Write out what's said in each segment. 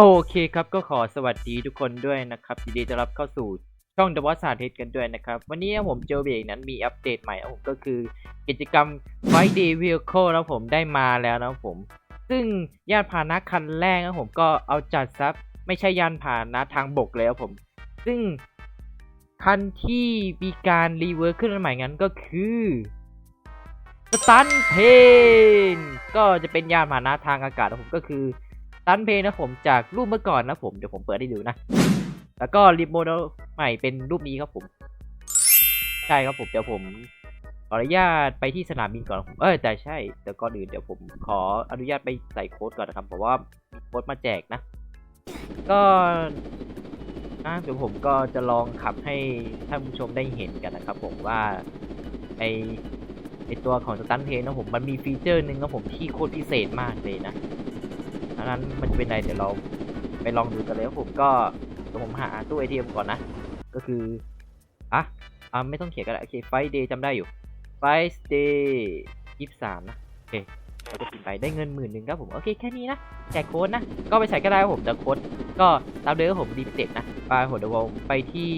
โอเคครับก็ขอสวัสดีทุกคนด้วยนะครับยินดีต้อนรับเข้าสู่ช่อง The Boss สาธิตกันด้วยนะครับ วันนี้ผมเจอเบรกนั้นมีอัปเดตใหม่ผมก็คือกิจกรรม Fight Day Vehicle นะผมได้มาแล้วนะผม ซึ่งยานพาหนะคันแรกนะผมก็เอาจัดซับไม่ใช่ยานพาหนะทางบกเลยนะผม ซึ่งคันที่มีการรีเวิร์คขึ้นมาใหม่งั้นก็คือสตันเพนก็จะเป็นยานพาหนะทางอากาศนะผมก็คือ ตันเพลงนะผมจากรูปเมื่อก่อนนะผมเดี๋ยวผมเปิดให้ดูนะ แล้วก็รีโมเดลใหม่เป็นรูปนี้ครับผม ใช่ครับผมเดี๋ยวผมขออนุญาตไปที่สนามบินก่อนผมเออแต่ใช่แต่ก่อนอื่นเดี๋ยวผมขออนุญาตไปใส่โค้ดก่อนนะครับเพราะว่ามีโค้ดมาแจกนะ ก็นะเดี๋ยวผมก็จะลองขับให้ท่านผู้ชมได้เห็นกันนะครับ ผมว่าไอไอตัวของสตันเพลงนะผมมันมีฟีเจอร์หนึ่งนะผมที่โคตรพิเศษมากเลยนะ อันนั้นมันจะเป็นไรเดี๋ยวเราไปลองดูกันเลยครับผมก็เดี๋ยวผมหาตู้ ATM ก่อนนะ ก็คืออะอะไม่ต้องเขียนก็ได้โอเคไฟเดย์จำได้อยู่ไฟเดย์ยี่สามนะโอเคเราจะพิมพ์ไปได้เงินหมื่นหนึ่งครับผมโอเคแค่นี้นะแจกโค้ดนะ ก็ไปใส่ก็ได้ครับผมแต่โค้ดก็ตามเดิมผมดีเต็ดนะไปผมเดวผมไปที่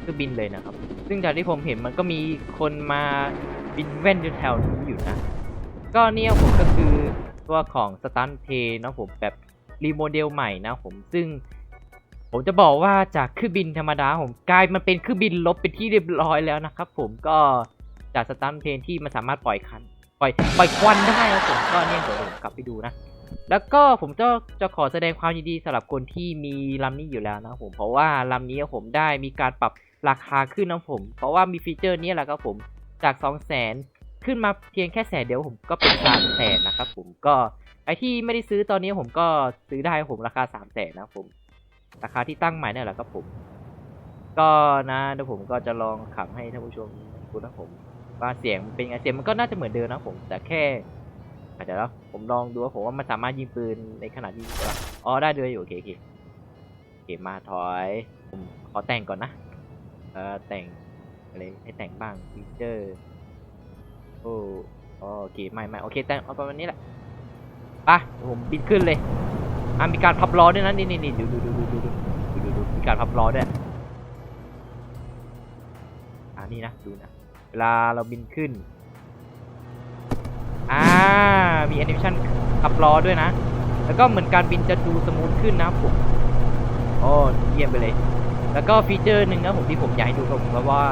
เครื่องบินเลยนะครับ ซึ่งจากที่ผมเห็นมันก็มีคนมาบินแว่นอยู่แถวนี้อยู่นะ ก็เนี่ยผมก็คือ ตัวของสตันเพย์นะผมแบบรีโมเดลใหม่นะผมซึ่ง ผมจะบอกว่าจากเครื่องบินธรรมดาผมกลายมันเป็นเครื่องบินลบเป็นที่เรียบร้อยแล้วนะครับผมก็จากสตันเพนที่มันสามารถปล่อยคันปล่อยปล่อยควันได้นะผมก็เนี่ยเดี๋ยวผมกลับไปดูนะ แล้วก็ผมจะจะขอแสดงความยินดีสำหรับคนที่มีลำนี้อยู่แล้วนะผมเพราะว่าลำนี้ผมได้มีการปรับราคาขึ้นนะผม เพราะว่ามีฟีเจอร์นี้แหละครับผมจาก 2 0 0 0 0 0 ขึ้นมาเพียงแค่แสนเดียวผมก็เป็นสามแสนนะครับผมก็ไอที่ไม่ได้ซื้อตอนนี้ผมก็ซื้อได้ผมราคาสามแสนนะผม ราคาที่ตั้งใหม่นี่แหละครับผม ก็นะเดี๋ยวผมก็จะลองขับให้ท่านผู้ชมดูนะผมว่าเสียงเป็นไงเสียงมันก็น่าจะเหมือนเดิมนะผม แต่แค่อาจจะแล้วผมลองดูว่าผมว่ามันสามารถยิงปืนในขณะที่ยิงได้อ๋อได้ด้วยอยู่โอเคโอเคโอเคมาถอยผมขอแต่งก่อนนะเออแต่งอะไรให้แต่งบ้างฟีเจอร์ โอ้โอเคไม่ไม่โอเคแต่เอาประมาณนี้แหละไปผมบินขึ้นเลยอะมีการพับล้อด้วยนะนี่นี่นี่ดูดูดูดูดูดูดูดูดูมีการพับล้อด้วยอ่านี่นะดูนะเวลาเราบินขึ้นอ่ามีแอนิเมชันพับล้อด้วยนะ แล้วก็เหมือนการบินจะดูสมูทขึ้นนะผมโอ้เยี่ยมไปเลย แล้วก็ฟีเจอร์หนึ่งนะผมที่ผมอยากให้ดูก็ผมว่าว่า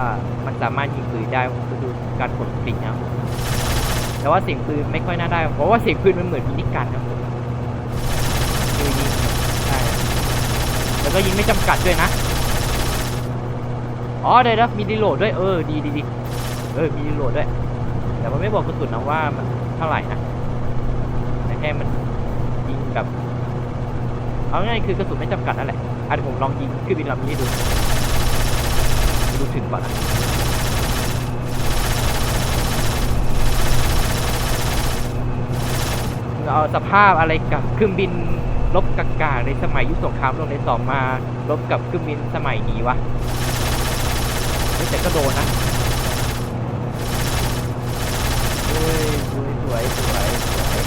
มันสามารถยิงปืนได้ก็คือการกดคลิกนะผม แต่ว่าเสียงปืนไม่ค่อยน่าได้ เพราะว่าเสียงปืนมันเหมือนมินิกันนะครับผมคือยิงได้แล้วก็ยิงไม่จำกัดด้วยนะ อ๋อเดี๋ยวนะมีรีโหลดด้วย เออ ดีดีดีเออ มีรีโหลดด้วย แต่มันไม่บอกกระสุนนะว่ามันเท่าไหร่นะแต่แค่มันยิงแบบเอาง่ายๆคือกระสุนไม่จำกัดนั่นแหละอะเดี๋ยวผมลองยิงขึ้นบินลำนี้ดู ดูถึงก่อนนะมึง เอาสภาพอะไรกับเครื่องบินลบกากาในสมัยยุคสงครามโลกในสองมาลบกับเครื่องบินสมัยนี้วะเฮ้ยแต่ก็โดนนะเฮ้ยสวยสวยสวยสวย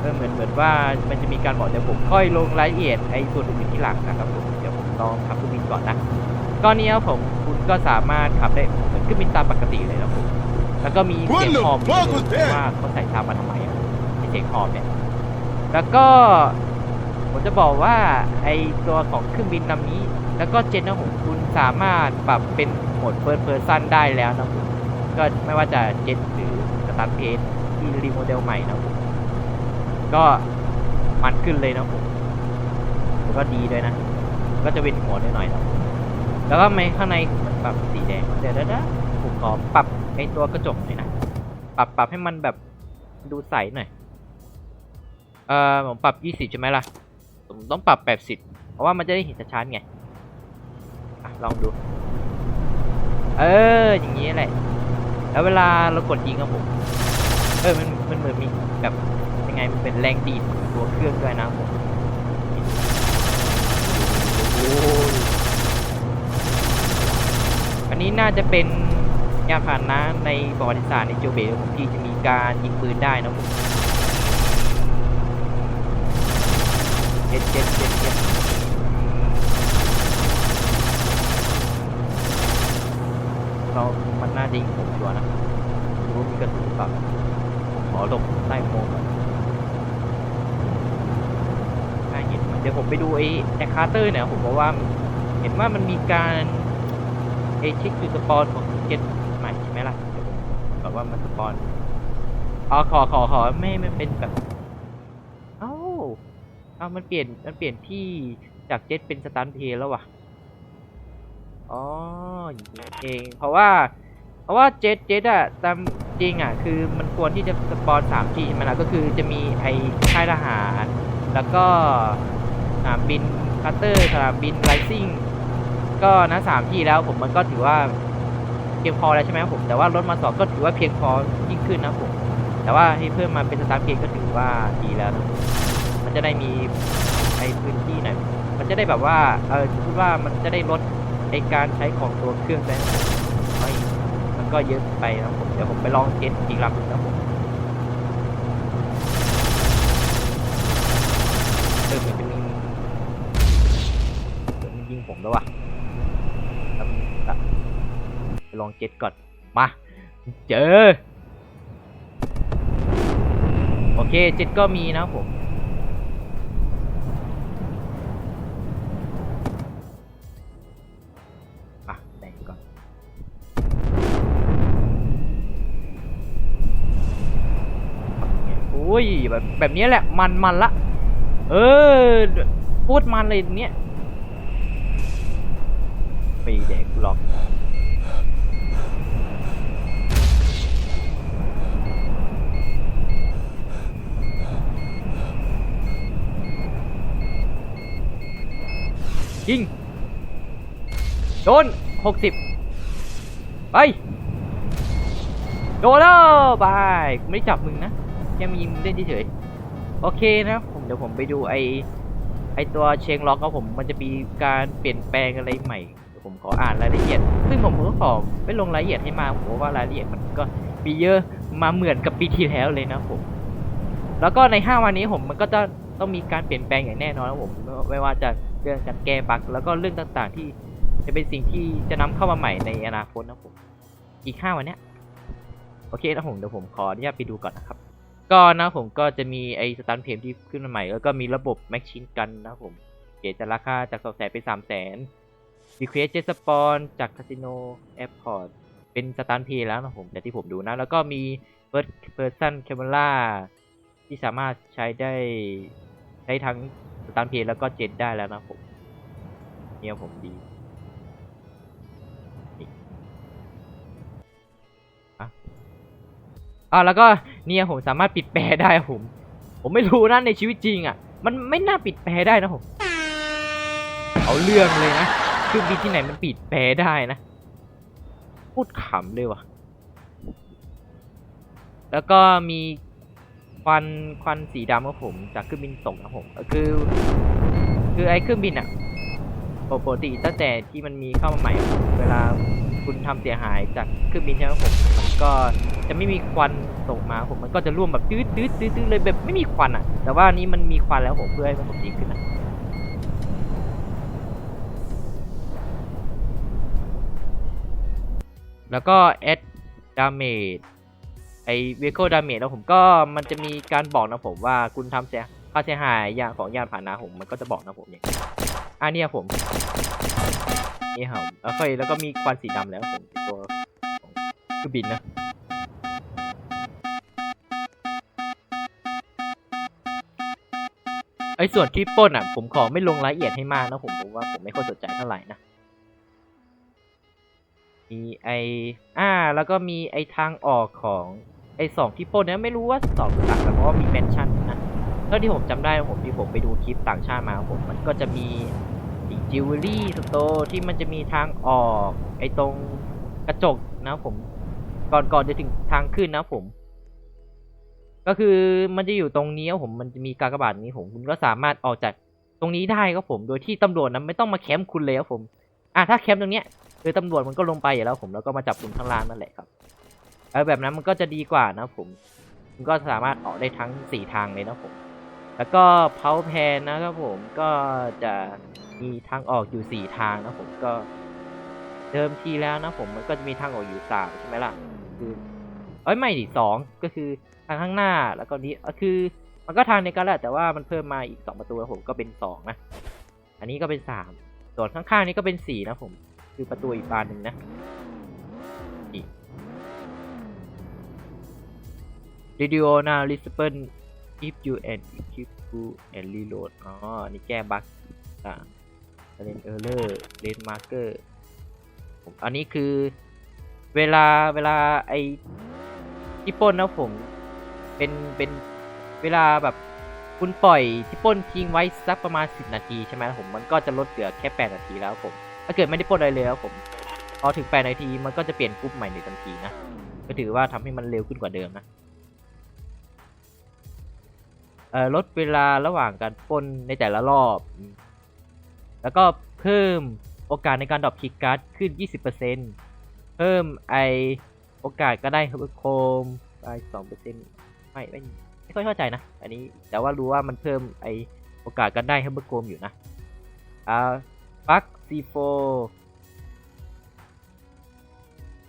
เออเหมือนเหมือนว่ามันจะมีการบอกเดี๋ยวผมค่อยลงรายละเอียดไอ้ส่วนอื่นที่หลังนะครับผมเดี๋ยวผมลองขับเครื่องบินก่อนนะก้อนนี้ครับผมคุณก็สามารถขับได้เหมือนเครื่องบินตามปกติเลยนะผมแล้วก็มีเสียงหอบนิดนึงว่าเขาใส่ชามมาทำไมอะไอ้เสียงหอบเนี่ย แล้วก็ผมจะบอกว่าไอตัวของเครื่องบินลำนี้ แล้วก็เจนนะผมคุณสามารถปรับเป็นโหมดเฟิร์สเพอร์ซันได้แล้วนะผมก็ไม่ว่าจะเจ็ตหรือสตาร์เพนที่รีโมเดลใหม่นะผมก็มันขึ้นเลยนะผมแล้วก็ดีด้วยนะ ก็จะเป็นหัวหน่อยๆนะแล้วก็ไม่ข้างในมันปรับสีแดงเดี๋ยวนะผมขอปรับไอตัวกระจกหน่อยนะปรับปรับให้มันแบบดูใสหน่อย เอ่อผมปรับ20ใช่ไหมล่ะ ผมต้องปรับ80เพราะว่ามันจะได้เห็นชัดๆไงอลองดู เออ อย่างนี้แหละ แล้วเวลาเรากดยิงครับผม เออ มัน มันเหมือนมีแบบยังไง มันเป็นแรงดีดตัวเครื่องด้วยนะผมอันนี้น่าจะเป็นยานพาหนะในประวัติศาสตร์ในโจเบผมที่จะมีการยิงปืนได้นะผม เจ็ดเจ็ดเจ็ดเจ็ด ยิงผมชัวร์นะดูว่ามีกระสุนหรือเปล่าขอหลบใต้โมงก่อนน่าเห็นไหมเดี๋ยวผมไปดูไอ้แอคคาร์เตอร์เนี่ยผมบอกว่าเห็นว่ามันมีการไอเช็คจุดสปอนของเก็ตใหม่ใช่ไหมล่ะบอกว่ามันสปอนอ๋อขอขอขอไม่ไม่เป็นแบบเอ้าเอามันเปลี่ยนมันเปลี่ยนที่จากเจ็ตเป็นสตันเพลแล้ววะอ๋อเองเพราะว่า เพราะว่าเจ็ตเจ็ตอะตามจริงอะคือมันควรที่จะสปอนสามที่ใช่ไหมล่ะก็คือจะมีไอค่ายทหาร แล้วก็สนามบินคัตเตอร์สนามบินไรซิ่งก็นะสามที่แล้วผมมันก็ถือว่าเพียงพอแล้วใช่ไหมครับผม แต่ว่ารถมาสองก็ถือว่าเพียงพอยิ่งขึ้นนะผมแต่ว่าให้เพิ่มมาเป็นสตาร์ทเพลก็ถือว่าดีแล้วนะมันจะได้มีไอพื้นที่หน่อยมันจะได้แบบว่าเออคิดว่ามันจะได้ลดไอการใช้ของตัวเครื่องได้นะ มันก็เยอะไปนะผมเดี๋ยวผมไปลองเก็ตอีกลำหนึงนะผมเออเหมือนจะมีเหมือนมันยิงผมแล้ววะละไปลองเก็ตก่อน มา เจอ โอเคเจ็ดก็มีนะผม โอ้ยแบบแบบนี้แหละมันมันละ เออพูดมันเลยเนี้ยไปแดกกูหรอกยิงโดนหกสิบไป โดนแล้วบายไม่จับมึงนะ ค่มีเล่นเฉยๆโอเคนะผมเดี๋ยวผมไปดูไอไอตัวเชงล็อกของผมมันจะมีการเปลี่ยนแปลงอะไรใหม่ ผมขออ่านรายละเอียด ซึ่งผมก็ขอไม่ลงรายละเอียดให้มาผมว่ารายละเอียดมันก็มีเยอะมาเหมือนกับปีที่แล้วเลยนะผมแล้วก็ใน 5 วันนี้ผมมันก็จะต้องมีการเปลี่ยนแปลงอย่างแน่นอนนะผมไม่ไม่ว่าจะเรื่องการแก้บั๊กแล้วก็เรื่องต่างๆ ที่จะเป็นสิ่งที่จะนำเข้ามาใหม่ในอนาคตนะผมอีก 5 วันเนี้ยโอเคนะผมเดี๋ยวผมขออนุญาตไปดูก่อนนะครับ ก็นะผมก็จะมีไอ้สตันเพมที่ขึ้นมาใหม่ แล้วก็มีระบบแม็กชินกันนะผม เกจจะราคาจาก2แสนเป็น3แสนดีเครีเอเจสปอนจากคาสิโนแอร์พอร์ตเป็นสตันเพแล้วนะผม แต่ที่ผมดูนะ แล้วก็มี First Person Camera ที่สามารถใช้ได้ใช้ทั้งสตันเพแล้วก็เจ็ตได้แล้วนะผมเนี่ยผมดี อะแล้วก็เนี่ยผมสามารถปิดแปลได้ผม ผมไม่รู้นะในชีวิตจริงอะ มันไม่น่าปิดแปลได้นะผม เอาเรื่องเลยนะคือมีที่ไหนมันปิดแปลได้นะ พูดขำเลยว่ะ แล้วก็มีควันควันสีดำครับผม จากเครื่องบินตกนะผมคือ คือไอ้เครื่องบินอะปกติตั้งแต่ที่มันมีเข้ามาใหม่ เวลา คุณทำเสียหายจากเครื่องบินใช่ไหมครับผมมันก็จะไม่มีควันตกมาผมมันก็จะร่วมแบบตืดตืดตืดตืดเลยแบบไม่มีควันอะ แต่ว่านี้มันมีควันแล้วผมเพื่อให้มันสมจริงขึ้นนะแล้วก็ add damage ไอ vehicle damage แล้วผมก็มันจะมีการบอกนะผมว่าคุณทำเสียค่าเสียหายยางของยานพาหนะผมมันก็จะบอกนะผมอย่างนี้อันนี้ผม นี่ครับแล้วก็แล้วก็มีควันสีดำแล้วผมตัวของเครื่องบินนะไอ้ส่วนที่ป้นอะ ผมขอไม่ลงรายละเอียดให้มากนะผมผมว่าผมไม่ค่อยสนใจเท่าไหร่นะมีไออ่า แล้วก็มีไอทางออกของไอสองที่ป้นเนี่ยไม่รู้ว่าสองหรือสามแต่เพราะว่ามีแมนชั่นนะเท่าที่ผมจำได้ผมที่ผมไปดูคลิปต่างชาติมาผมมันก็จะมี จิวเวลรี่สโตร์ที่มันจะมีทางออก ไอตรงกระจกนะผม ก่อนก่อนจะถึงทางขึ้นนะผม ก็คือมันจะอยู่ตรงนี้ผมมันจะมีกากบาทนี้ผมคุณก็สามารถออกจากตรงนี้ได้ครับผม โดยที่ตำรวจนั้นไม่ต้องมาแคมป์คุณเลยครับผม อะถ้าแคมป์ตรงเนี้ยคือตำรวจมันก็ลงไปอยู่แล้วผมแล้วก็มาจับคุณข้างล่างนั่นแหละครับเออแบบนั้นมันก็จะดีกว่านะผมคุณก็สามารถออกได้ทั้งสี่ทางเลยนะผม แล้วก็เพาแพนนะครับผมก็จะมีทางออกอยู่สี่ทางนะผมก็เดิมทีแล้วนะผมมันก็จะมีทางออกอยู่สามใช่ไหมล่ะคือเอ้ยไม่ดิสองก็คือทางข้างหน้าแล้วก็นี้คือ มันก็ทางในกันแหละแต่ว่ามันเพิ่มมาอีกสองประตูแล้วผมก็เป็นสองนะ อันนี้ก็เป็นสามส่วนข้างๆนี้ก็เป็นสี่นะผม คือประตูอีกบานหนึ่งนะนี่ Radio now listen if you and keep to and reload อ๋อ นี่แก้บั๊กอ่าเลนเออร์เลอร์เลนมาร์เกอร์ผมอันนี้คือเวลาเวลาไอที่ป้นนะผมเป็นเป็นเวลาแบบคุณปล่อยที่ป้นทิ้งไว้สักประมาณ 10 นาทีใช่ไหมผมมันก็จะลดเหลือแค่ 8 นาทีแล้วผม ถ้าเกิดไม่ได้ป้นอะไรเลยครับผมพอถึง 8 นาทีมันก็จะเปลี่ยนกรุ๊ปใหม่ในทันทีนะ ก็ถือว่าทำให้มันเร็วขึ้นกว่าเดิมนะ ลดเวลาระหว่างการป้นในแต่ละรอบ แล้วก็เพิ่มโอกาสในการดรอปคิกการ์ดขึ้น 20%เพิ่มไอโอกาสก็ได้เฮอร์โคมไป2%ไม่ไม่ไม่ค่อยเข้าใจนะ อันนี้แต่ว่ารู้ว่ามันเพิ่มไอโอกาสกันได้เฮอร์โคมอยู่นะ อ่าฟักซีโฟ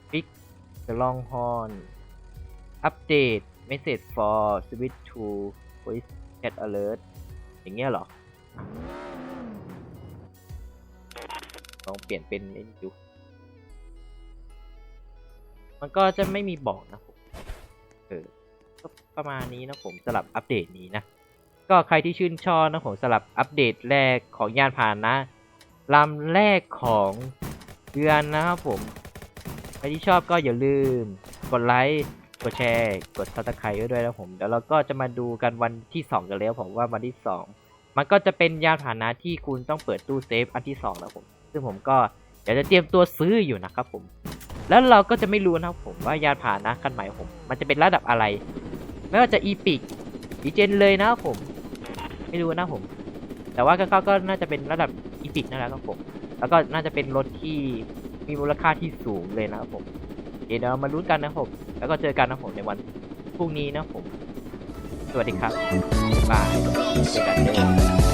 ฟิกเดลองฮอน อัปเดต message for switch to voice chat alert อย่างเงี้ยหรอ ลองเปลี่ยนเป็นไอ้นี่ดูมันก็จะไม่มีบอกนะผมเออก็ประมาณนี้นะผมสำหรับอัปเดตนี้นะ ก็ใครที่ชื่นชอบนะผมสำหรับอัปเดตแรกของยานพาหนะลำแรกของเดือนนะครับผม ใครที่ชอบก็อย่าลืมกดไลค์ กดแชร์ กดซับสไครต์ไว้ด้วยนะผมเดี๋ยวเราก็จะมาดูกันวันที่ 2 กันแล้วผมว่าวันที่ 2 มันก็จะเป็นยานพาหนะที่คุณต้องเปิดตู้เซฟอันที่2แล้วผม ซึ่งผมก็เดี๋ยวจะเตรียมตัวซื้ออยู่นะครับผม แล้วเราก็จะไม่รู้นะครับผมว่ายานพาหนะคันใหม่ผม มันจะเป็นระดับอะไร ไม่ว่าจะอีพิกอีเจนเลยนะครับผม ไม่รู้นะผม แต่ว่าก็ก็น่าจะเป็นระดับอีพิกนั่นแหละครับผม แล้วก็น่าจะเป็นรถที่มีมูลค่าที่สูงเลยนะครับผม เคเดี๋ยวเรามาลุ้นกันนะครับผม แล้วก็เจอกันนะครับผมในวันพรุ่งนี้นะครับผม สวัสดีครับบ๊ายบายเจอกันเด้อ